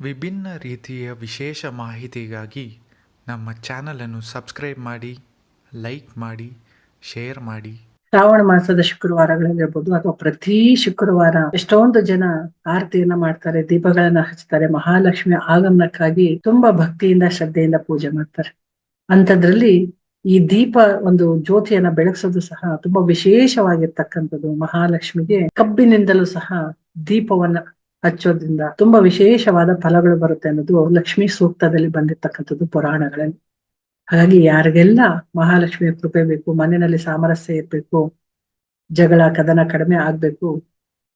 ವಿಭಿನ್ನ ರೀತಿಯ ವಿಶೇಷ ಮಾಹಿತಿಗಾಗಿ ನಮ್ಮ ಚಾನಲನ್ನು ಸಬ್ಸ್ಕ್ರೈಬ್ ಮಾಡಿ, ಲೈಕ್ ಮಾಡಿ, ಶೇರ್ ಮಾಡಿ. ಶ್ರಾವಣ ಮಾಸದ ಶುಕ್ರವಾರಗಳಲ್ಲಿರ್ಬೋದು ಅಥವಾ ಪ್ರತಿ ಶುಕ್ರವಾರ ಎಷ್ಟೊಂದು ಜನ ಆರತಿಯನ್ನ ಮಾಡ್ತಾರೆ, ದೀಪಗಳನ್ನ ಹಚ್ತಾರೆ, ಮಹಾಲಕ್ಷ್ಮಿ ಆಗಮನಕ್ಕಾಗಿ ತುಂಬಾ ಭಕ್ತಿಯಿಂದ, ಶ್ರದ್ಧೆಯಿಂದ ಪೂಜೆ ಮಾಡ್ತಾರೆ. ಅಂಥದ್ರಲ್ಲಿ ಈ ದೀಪ ಒಂದು ಜ್ಯೋತಿಯನ್ನ ಬೆಳಗಿಸೋದು ಸಹ ತುಂಬಾ ವಿಶೇಷವಾಗಿರ್ತಕ್ಕಂಥದ್ದು. ಮಹಾಲಕ್ಷ್ಮಿಗೆ ಕಬ್ಬಿನಿಂದಲೂ ಸಹ ದೀಪವನ್ನ ಹಚ್ಚೋದ್ರಿಂದ ತುಂಬಾ ವಿಶೇಷವಾದ ಫಲಗಳು ಬರುತ್ತೆ ಅನ್ನೋದು ಲಕ್ಷ್ಮಿ ಸೂಕ್ತದಲ್ಲಿ ಬಂದಿರ್ತಕ್ಕಂಥದ್ದು ಪುರಾಣಗಳಲ್ಲಿ. ಹಾಗಾಗಿ ಯಾರಿಗೆಲ್ಲ ಮಹಾಲಕ್ಷ್ಮಿಯ ಕೃಪೆ ಬೇಕು ಮನೆಯಲ್ಲಿ ಸಾಮರಸ್ಯ ಇರ್ಬೇಕು, ಜಗಳ, ಕದನ ಕಡಿಮೆ ಆಗ್ಬೇಕು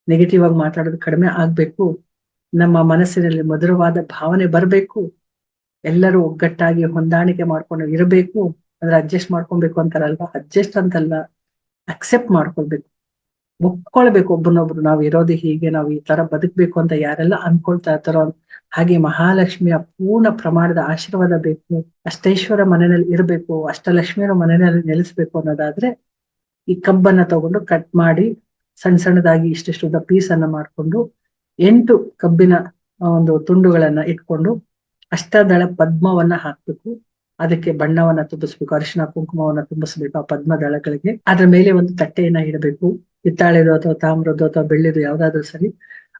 ನೆಗೆಟಿವ್ ಆಗಿ ಮಾತಾಡೋದು ಕಡಿಮೆ ಆಗ್ಬೇಕು, ನಮ್ಮ ಮನಸ್ಸಿನಲ್ಲಿ ಮಧುರವಾದ ಭಾವನೆ ಬರಬೇಕು, ಎಲ್ಲರೂ ಒಗ್ಗಟ್ಟಾಗಿ ಹೊಂದಾಣಿಕೆ ಮಾಡ್ಕೊಂಡು ಇರಬೇಕು ಅಂದ್ರೆ ಅಡ್ಜಸ್ಟ್ ಮಾಡ್ಕೊಬೇಕು ಅಂತಾರಲ್ವಾ? ಅಡ್ಜಸ್ಟ್ ಅಂತಲ್ಲ ಅಕ್ಸೆಪ್ಟ್ ಮಾಡ್ಕೊಳ್ಬೇಕು. ಒಪ್ಕೊಳ್ಬೇಕು ಒಬ್ಬನೊಬ್ರು. ನಾವು ಇರೋದು ಹೀಗೆ, ನಾವು ಈ ತರ ಬದುಕ್ಬೇಕು ಅಂತ ಯಾರೆಲ್ಲ ಅನ್ಕೊಳ್ತಾ ಇರ್ತಾರೋ ಹಾಗೆ ಮಹಾಲಕ್ಷ್ಮಿಯ ಪೂರ್ಣ ಪ್ರಮಾಣದ ಆಶೀರ್ವಾದ ಬೇಕು, ಅಷ್ಟೈಶ್ವರ ಮನೆಯಲ್ಲಿ ಇರಬೇಕು, ಅಷ್ಟಲಕ್ಷ್ಮಿಯರ ಮನೆಯಲ್ಲಿ ನೆಲೆಸ್ಬೇಕು ಅನ್ನೋದಾದ್ರೆ ಈ ಕಬ್ಬನ್ನ ತಗೊಂಡು ಕಟ್ ಮಾಡಿ ಸಣ್ಣ ಸಣ್ಣದಾಗಿ ಇಷ್ಟಿಷ್ಟು ಉದ್ದ ಪೀಸ್ ಅನ್ನ ಮಾಡ್ಕೊಂಡು ಎಂಟು ಕಬ್ಬಿನ ಒಂದು ತುಂಡುಗಳನ್ನ ಇಟ್ಕೊಂಡು ಅಷ್ಟದಳ ಪದ್ಮವನ್ನ ಹಾಕ್ಬೇಕು. ಅದಕ್ಕೆ ಬಣ್ಣವನ್ನ ತುಂಬಿಸ್ಬೇಕು ಅರಿಶಿನ ಕುಂಕುಮವನ್ನ ತುಂಬಿಸ್ಬೇಕು ಆ ಪದ್ಮದಳಗಳಿಗೆ. ಅದ್ರ ಮೇಲೆ ಒಂದು ತಟ್ಟೆಯನ್ನ ಇಡಬೇಕು. ಹಿತ್ತಾಳೆದು ಅಥವಾ ತಾಮ್ರದ್ದು ಅಥವಾ ಬೆಳ್ಳಿದು ಯಾವ್ದಾದ್ರು ಸರಿ,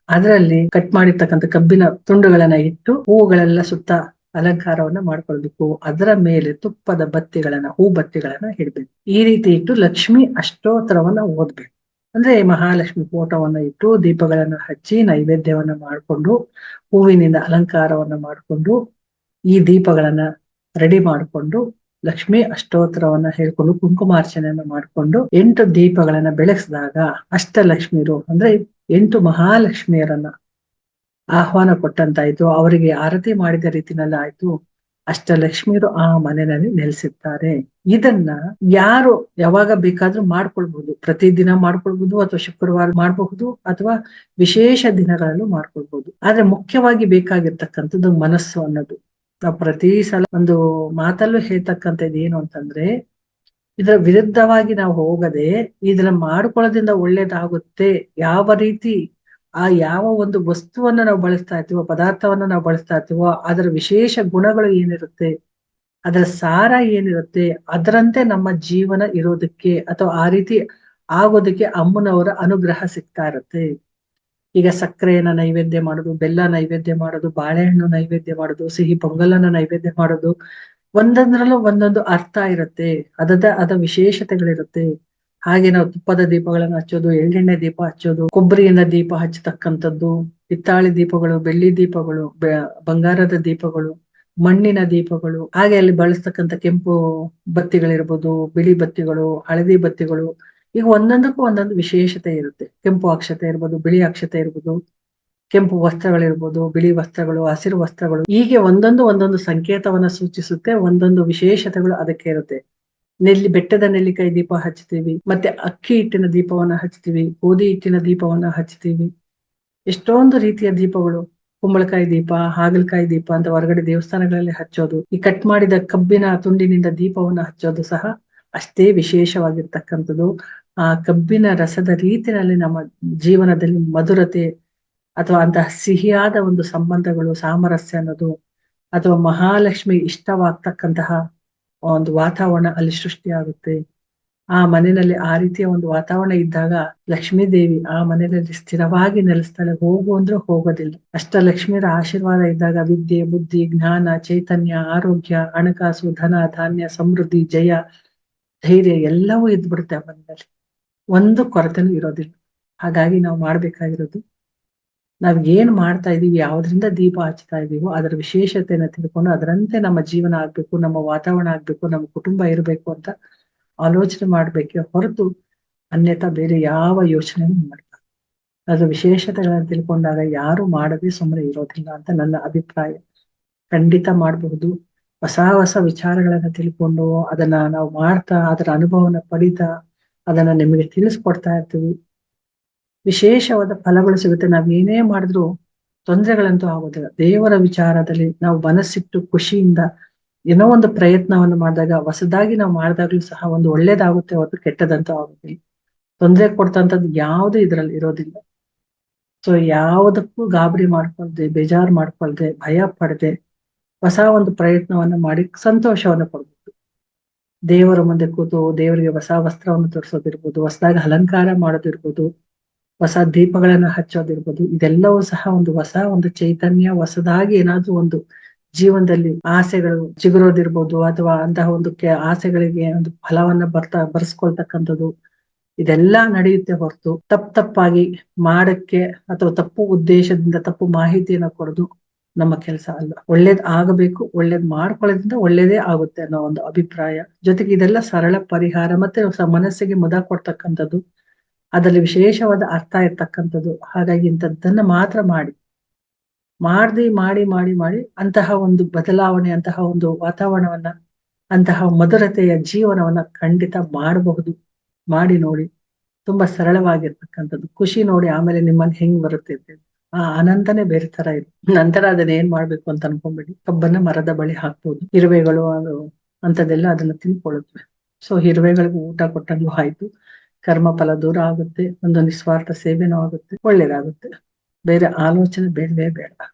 ಅದರಲ್ಲಿ ಕಟ್ ಮಾಡಿರ್ತಕ್ಕಂಥ ಕಬ್ಬಿನ ತುಂಡುಗಳನ್ನ ಇಟ್ಟು ಹೂವುಗಳೆಲ್ಲ ಸುತ್ತ ಅಲಂಕಾರವನ್ನ ಮಾಡ್ಕೊಳ್ಬೇಕು ಅದರ ಮೇಲೆ ತುಪ್ಪದ ಬತ್ತಿಗಳನ್ನ, ಹೂ ಬತ್ತಿಗಳನ್ನ ಇಡ್ಬೇಕು. ಈ ರೀತಿ ಇಟ್ಟು ಲಕ್ಷ್ಮಿ ಅಷ್ಟೋತ್ತರವನ್ನ ಓದ್ಬೇಕು. ಅಂದ್ರೆ ಮಹಾಲಕ್ಷ್ಮಿ ಫೋಟೋವನ್ನ ಇಟ್ಟು ದೀಪಗಳನ್ನ ಹಚ್ಚಿ ನೈವೇದ್ಯವನ್ನ ಮಾಡ್ಕೊಂಡು ಹೂವಿನಿಂದ ಅಲಂಕಾರವನ್ನ ಮಾಡ್ಕೊಂಡು ಈ ದೀಪಗಳನ್ನ ರೆಡಿ ಮಾಡ್ಕೊಂಡು ಲಕ್ಷ್ಮಿ ಅಷ್ಟೋತ್ತರವನ್ನ ಹೇಳ್ಕೊಂಡು ಕುಂಕುಮಾರ್ಚನೆಯನ್ನ ಮಾಡ್ಕೊಂಡು ಎಂಟು ದೀಪಗಳನ್ನ ಬೆಳೆಸಿದಾಗ ಅಷ್ಟಲಕ್ಷ್ಮಿಯರು ಅಂದ್ರೆ ಎಂಟು ಮಹಾಲಕ್ಷ್ಮಿಯರನ್ನ ಆಹ್ವಾನ ಕೊಟ್ಟಂತಾಯ್ತು. ಅವರಿಗೆ ಆರತಿ ಮಾಡಿದ ರೀತಿನಲ್ಲಿ ಆಯ್ತು. ಅಷ್ಟಲಕ್ಷ್ಮಿಯರು ಆ ಮನೆಯಲ್ಲಿ ನೆಲೆಸಿದ್ದಾರೆ ಇದನ್ನ ಯಾರು ಯಾವಾಗ ಬೇಕಾದ್ರೂ ಮಾಡ್ಕೊಳ್ಬಹುದು. ಪ್ರತಿದಿನ ಮಾಡ್ಕೊಳ್ಬಹುದು ಅಥವಾ ಶುಕ್ರವಾರ ಮಾಡಬಹುದು ಅಥವಾ ವಿಶೇಷ ದಿನಗಳಲ್ಲೂ ಮಾಡ್ಕೊಳ್ಬಹುದು. ಆದ್ರೆ ಮುಖ್ಯವಾಗಿ ಬೇಕಾಗಿರ್ತಕ್ಕಂಥದ್ದು ಮನಸ್ಸು ಅನ್ನೋದು. ನಾವು ಪ್ರತಿ ಸಲ ಒಂದು ಮಾತಲ್ಲೂ ಹೇಳ್ತಕ್ಕಂಥದ್ದು ಏನು ಅಂತಂದ್ರೆ, ಇದರ ವಿರುದ್ಧವಾಗಿ ನಾವು ಹೋಗದೆ ಇದನ್ನ ಮಾಡ್ಕೊಳ್ಳೋದ್ರಿಂದ ಒಳ್ಳೇದಾಗುತ್ತೆ. ಯಾವ ರೀತಿ ಆ ಯಾವ ಒಂದು ವಸ್ತುವನ್ನ ನಾವು ಬಳಸ್ತಾ ಇರ್ತೀವೋ, ಪದಾರ್ಥವನ್ನ ನಾವು ಬಳಸ್ತಾ ಇರ್ತೀವೋ, ಅದರ ವಿಶೇಷ ಗುಣಗಳು ಏನಿರುತ್ತೆ, ಅದರ ಸಾರ ಏನಿರುತ್ತೆ, ಅದರಂತೆ ನಮ್ಮ ಜೀವನ ಇರೋದಕ್ಕೆ ಅಥವಾ ಆ ರೀತಿ ಆಗೋದಕ್ಕೆ ಅಮ್ಮನವರ ಅನುಗ್ರಹ ಸಿಗ್ತಾ ಇರುತ್ತೆ. ಈಗ ಸಕ್ಕರೆಯನ್ನ ನೈವೇದ್ಯ ಮಾಡೋದು, ಬೆಲ್ಲ ನೈವೇದ್ಯ ಮಾಡೋದು, ಬಾಳೆಹಣ್ಣು ನೈವೇದ್ಯ ಮಾಡೋದು, ಸಿಹಿ ಪೊಂಗಲನ್ನ ನೈವೇದ್ಯ ಮಾಡೋದು. ಒಂದೊಂದ್ರಲ್ಲೂ ಒಂದೊಂದು ಅರ್ಥ ಇರುತ್ತೆ, ಅದದ, ಅದ ವಿಶೇಷತೆಗಳಿರುತ್ತೆ. ಹಾಗೆ ನಾವು ತುಪ್ಪದ ದೀಪಗಳನ್ನ ಹಚ್ಚೋದು, ಎಳ್ಳೆಣ್ಣೆ ದೀಪ ಹಚ್ಚೋದು, ಕೊಬ್ಬರಿಯಿಂದ ದೀಪ ಹಚ್ಚತಕ್ಕಂಥದ್ದು, ಹಿತ್ತಾಳಿ ದೀಪಗಳು, ಬೆಳ್ಳಿ ದೀಪಗಳು ಬಂಗಾರದ ದೀಪಗಳು, ಮಣ್ಣಿನ ದೀಪಗಳು, ಹಾಗೆ ಅಲ್ಲಿ ಬಳಸ್ತಕ್ಕಂಥ ಕೆಂಪು ಬತ್ತಿಗಳಿರ್ಬೋದು, ಬಿಳಿ ಬತ್ತಿಗಳು, ಹಳದಿ ಬತ್ತಿಗಳು. ಈಗ ಒಂದೊಂದಕ್ಕೂ ಒಂದೊಂದು ವಿಶೇಷತೆ ಇರುತ್ತೆ. ಕೆಂಪು ಅಕ್ಷತೆ ಇರ್ಬೋದು, ಬಿಳಿ ಅಕ್ಷತೆ ಇರ್ಬೋದು, ಕೆಂಪು ವಸ್ತ್ರಗಳಿರ್ಬೋದು, ಬಿಳಿ ವಸ್ತ್ರಗಳು, ಹಸಿರು ವಸ್ತ್ರಗಳು. ಹೀಗೆ ಒಂದೊಂದು ಒಂದೊಂದು ಸಂಕೇತವನ್ನ ಸೂಚಿಸುತ್ತೆ, ಒಂದೊಂದು ವಿಶೇಷತೆಗಳು ಅದಕ್ಕೆ ಇರುತ್ತೆ. ನೆಲ್ಲಿ, ಬೆಟ್ಟದ ನೆಲ್ಲಿಕಾಯಿ ದೀಪ ಹಚ್ಚತೀವಿ ಮತ್ತೆ ಅಕ್ಕಿ ಹಿಟ್ಟಿನ ದೀಪವನ್ನ ಹಚ್ತೀವಿ, ಗೋಧಿ ಹಿಟ್ಟಿನ ದೀಪವನ್ನ ಹಚ್ಚತೀವಿ ಎಷ್ಟೊಂದು ರೀತಿಯ ದೀಪಗಳು. ಕುಂಬಳಕಾಯಿ ದೀಪ, ಹಾಗಲಕಾಯಿ ದೀಪ ಅಂತ ಹೊರಗಡೆ ದೇವಸ್ಥಾನಗಳಲ್ಲಿ ಹಚ್ಚೋದು. ಈ ಕಟ್ ಮಾಡಿದ ಕಬ್ಬಿನ ತುಂಡಿನಿಂದ ದೀಪವನ್ನ ಹಚ್ಚೋದು ಸಹ ಅಷ್ಟೇ ವಿಶೇಷವಾಗಿರ್ತಕ್ಕಂಥದ್ದು. ಆ ಕಬ್ಬಿನ ರಸದ ರೀತಿಯಲ್ಲಿ ನಮ್ಮ ಜೀವನದಲ್ಲಿ ಮಧುರತೆ ಅಥವಾ ಅಂತಹ ಸಿಹಿಯಾದ ಒಂದು ಸಂಬಂಧಗಳು, ಸಾಮರಸ್ಯ ಅನ್ನೋದು ಅಥವಾ ಮಹಾಲಕ್ಷ್ಮಿ ಇಷ್ಟವಾಗ್ತಕ್ಕಂತಹ ಒಂದು ವಾತಾವರಣ ಅಲ್ಲಿ ಸೃಷ್ಟಿಯಾಗುತ್ತೆ. ಆ ಮನೆಯಲ್ಲಿ ಆ ರೀತಿಯ ಒಂದು ವಾತಾವರಣ ಇದ್ದಾಗ ಲಕ್ಷ್ಮೀ ದೇವಿ ಆ ಮನೆಯಲ್ಲಿ ಸ್ಥಿರವಾಗಿ ನೆಲೆಸ್ತಾಳೆ. ಹೋಗು ಅಂದ್ರೆ ಹೋಗೋದಿಲ್ಲ. ಅಷ್ಟ ಲಕ್ಷ್ಮಿಯರ ಆಶೀರ್ವಾದ ಇದ್ದಾಗ ವಿದ್ಯೆ, ಬುದ್ಧಿ, ಜ್ಞಾನ, ಚೈತನ್ಯ, ಆರೋಗ್ಯ, ಹಣಕಾಸು, ಧನ, ಧಾನ್ಯ, ಸಮೃದ್ಧಿ, ಜಯ, ಧೈರ್ಯ ಎಲ್ಲವೂ ಇದ್ಬಿಡುತ್ತೆ ಆ ಮನೆಯಲ್ಲಿ. ಒಂದು ಕೊರತೆನೂ ಇರೋದಿಲ್ಲ. ಹಾಗಾಗಿ ನಾವು ಮಾಡ್ಬೇಕಾಗಿರೋದು ನಾವ್ ಏನ್ ಮಾಡ್ತಾ ಇದೀವಿ, ಯಾವ್ದ್ರಿಂದ ದೀಪ ಹಚ್ತಾ ಇದೀವೋ ಅದರ ವಿಶೇಷತೆಯನ್ನ ತಿಳ್ಕೊಂಡು ಅದರಂತೆ ನಮ್ಮ ಜೀವನ ಆಗ್ಬೇಕು, ನಮ್ಮ ವಾತಾವರಣ ಆಗ್ಬೇಕು, ನಮ್ಮ ಕುಟುಂಬ ಇರಬೇಕು ಅಂತ ಆಲೋಚನೆ ಮಾಡ್ಬೇಕೆ ಹೊರತು ಅನ್ಯತಾ ಬೇರೆ ಯಾವ ಯೋಚನೆನೂ ಮಾಡ್ತಾರೆ ಅದರ ವಿಶೇಷತೆಗಳನ್ನ ತಿಳ್ಕೊಂಡಾಗ ಯಾರು ಮಾಡದೆ ಸುಮ್ಮನೆ ಇರೋದಿಲ್ಲ ಅಂತ ನನ್ನ ಅಭಿಪ್ರಾಯ. ಖಂಡಿತ ಮಾಡಬಹುದು. ಹೊಸ ಹೊಸ ವಿಚಾರಗಳನ್ನ ತಿಳ್ಕೊಂಡು ಅದನ್ನ ನಾವು ಮಾಡ್ತಾ, ಅದರ ಅನುಭವನ ಪಡಿತಾ ಅದನ್ನ ನಿಮಗೆ ತಿಳಿಸ್ಕೊಡ್ತಾ ಇರ್ತೀವಿ. ವಿಶೇಷವಾದ ಫಲಗಳು ಸಿಗುತ್ತೆ. ನಾವ್ ಏನೇ ಮಾಡಿದ್ರು ತೊಂದರೆಗಳಂತೂ ಆಗೋದಿಲ್ಲ. ದೇವರ ವಿಚಾರದಲ್ಲಿ ನಾವು ಮನಸ್ಸಿಟ್ಟು ಖುಷಿಯಿಂದ ಏನೋ ಒಂದು ಪ್ರಯತ್ನವನ್ನು ಮಾಡಿದಾಗ, ಹೊಸದಾಗಿ ನಾವು ಮಾಡಿದಾಗ್ಲೂ ಸಹ ಒಂದು ಒಳ್ಳೇದಾಗುತ್ತೆ ಹೊರತು ಕೆಟ್ಟದಂತೂ ಆಗೋದಿಲ್ಲ. ತೊಂದರೆ ಕೊಡ್ತಂಥದ್ದು ಯಾವುದು ಇದ್ರಲ್ಲಿ ಇರೋದಿಲ್ಲ. ಸೊ ಯಾವುದಕ್ಕೂ ಗಾಬರಿ ಮಾಡ್ಕೊಳ್ದೆ, ಬೇಜಾರ್ ಮಾಡ್ಕೊಳ್ದೆ, ಭಯ ಪಡದೆ, ಹೊಸ ಒಂದು ಪ್ರಯತ್ನವನ್ನ ಮಾಡಿ, ಸಂತೋಷವನ್ನ ಕೊಡ್ಬೇಕು. ದೇವರ ಮುಂದೆ ಕೂತು ದೇವರಿಗೆ ಹೊಸ ವಸ್ತ್ರವನ್ನು ತೋರಿಸೋದಿರ್ಬೋದು, ಹೊಸದಾಗಿ ಅಲಂಕಾರ ಮಾಡೋದಿರ್ಬೋದು, ಹೊಸ ದೀಪಗಳನ್ನು ಹಚ್ಚೋದಿರ್ಬೋದು, ಇದೆಲ್ಲವೂ ಸಹ ಒಂದು ಹೊಸ ಒಂದು ಚೈತನ್ಯ, ಹೊಸದಾಗಿ ಏನಾದ್ರೂ ಒಂದು ಜೀವನದಲ್ಲಿ ಆಸೆಗಳು ಚಿಗುರೋದಿರ್ಬೋದು ಅಥವಾ ಅಂತಹ ಒಂದು ಆಸೆಗಳಿಗೆ ಒಂದು ಫಲವನ್ನ ಬರ್ತಾ, ಬರ್ಸ್ಕೊಳ್ತಕ್ಕಂಥದ್ದು ಇದೆಲ್ಲ ನಡೆಯುತ್ತೆ ಹೊರತು ತಪ್ಪ ತಪ್ಪಾಗಿ ಮಾಡಕ್ಕೆ ಅಥವಾ ತಪ್ಪು ಉದ್ದೇಶದಿಂದ ತಪ್ಪು ಮಾಹಿತಿಯನ್ನ ಕೊಡೋದು ನಮ್ಮ ಕೆಲಸ ಅಲ್ಲ. ಒಳ್ಳೇದ್ ಆಗಬೇಕು, ಒಳ್ಳೇದ್ ಮಾಡ್ಕೊಳ್ಳೋದ್ರಿಂದ ಒಳ್ಳೇದೇ ಆಗುತ್ತೆ ಅನ್ನೋ ಒಂದು ಅಭಿಪ್ರಾಯ. ಜೊತೆಗೆ ಇದೆಲ್ಲ ಸರಳ ಪರಿಹಾರ ಮತ್ತೆ ಮನಸ್ಸಿಗೆ ಮುದ ಕೊಡ್ತಕ್ಕಂಥದ್ದು, ಅದರಲ್ಲಿ ವಿಶೇಷವಾದ ಅರ್ಥ ಇರ್ತಕ್ಕಂಥದ್ದು. ಹಾಗಾಗಿ ಇಂಥದ್ದನ್ನ ಮಾತ್ರ ಮಾಡಿ, ಮಾಡ್ದಿ ಮಾಡಿ ಮಾಡಿ ಮಾಡಿ ಅಂತಹ ಒಂದು ಬದಲಾವಣೆ, ಅಂತಹ ಒಂದು ವಾತಾವರಣವನ್ನ, ಅಂತಹ ಮಧುರತೆಯ ಜೀವನವನ್ನ ಖಂಡಿತ ಮಾಡಬಹುದು. ಮಾಡಿ ನೋಡಿ. ತುಂಬಾ ಸರಳವಾಗಿರ್ತಕ್ಕಂಥದ್ದು. ಖುಷಿ ನೋಡಿ ಆಮೇಲೆ ನಿಮ್ಮಲ್ಲಿ ಹೆಂಗ್ ಬರುತ್ತೆ. ಆ ಆನಂದನೇ ಬೇರೆ ತರ ಇದೆ. ನಂತರ ಅದನ್ನ ಏನ್ ಮಾಡ್ಬೇಕು ಅಂತ ಅನ್ಕೊಂಡ್ಬಿಡಿ. ಕಬ್ಬನ್ನ ಮರದ ಬಳಿ ಹಾಕ್ಬೋದು. ಇರುವೆಗಳು ಅದು ಅಂತದೆಲ್ಲ ಅದನ್ನ ತಿನ್ಕೊಳ್ಳುತ್ತವೆ. ಸೊ ಇರುವೆಗಳಿಗೆ ಊಟ ಕೊಟ್ಟಂಗೂ ಆಯ್ತು. ಕರ್ಮ ಫಲ ದೂರ ಆಗುತ್ತೆ. ಒಂದು ನಿಸ್ವಾರ್ಥ ಸೇವೆನೂ ಆಗುತ್ತೆ. ಒಳ್ಳೇದಾಗುತ್ತೆ. ಬೇರೆ ಆಲೋಚನೆ ಬೇಡವೇ ಬೇಡ.